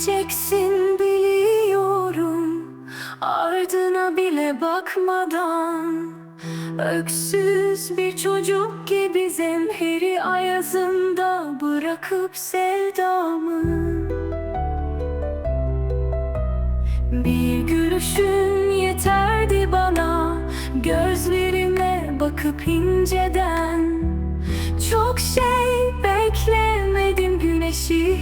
gideceksin biliyorum. Ardına bile bakmadan Öksüz bir çocuk gibi zemheri ayazında Bırakıp sevdamı. Bir gülüşün yeterdi bana Gözlerime bakıp inceden. Çok şey beklemedim güneşi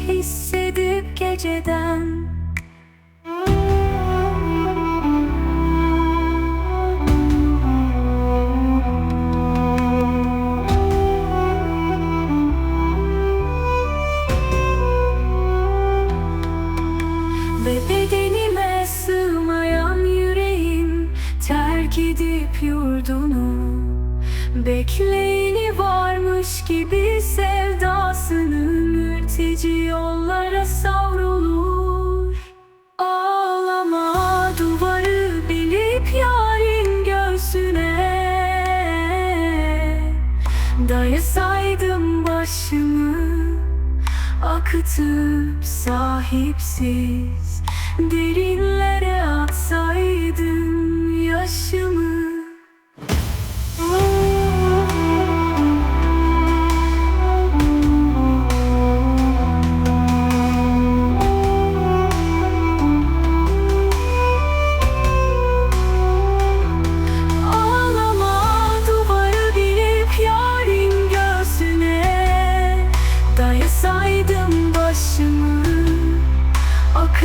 hissedip geceden Bekleyeni varmış gibi sevdasını Mülteci yollara savrulur. Ağlama duvarı bilip yarın göğsüne. Dayasaydım başımı Akıtıp sahipsiz. Derinlere atsaydım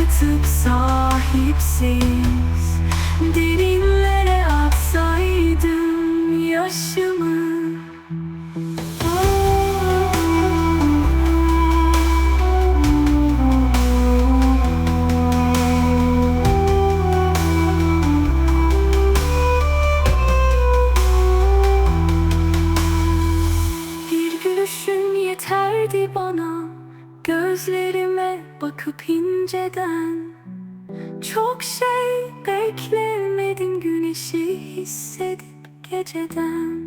Akıtıp sahipsiz Derinlere atsaydım yaşımı. Bir gülüşün yeterdi bana Gözlerime bakıp inceden Çok şey beklemedim. Güneşi hissedip geceden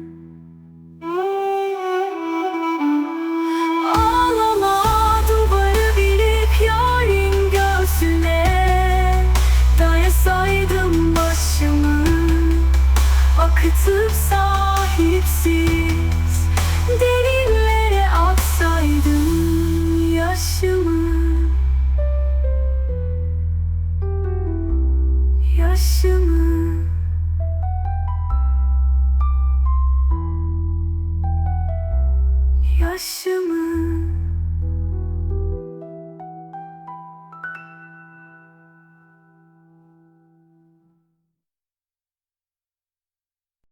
Ağlama duvarı bilip yarın göğsüne Dayasaydım başımı. Akıtıp sahipsiz Yaşımı Yaşımı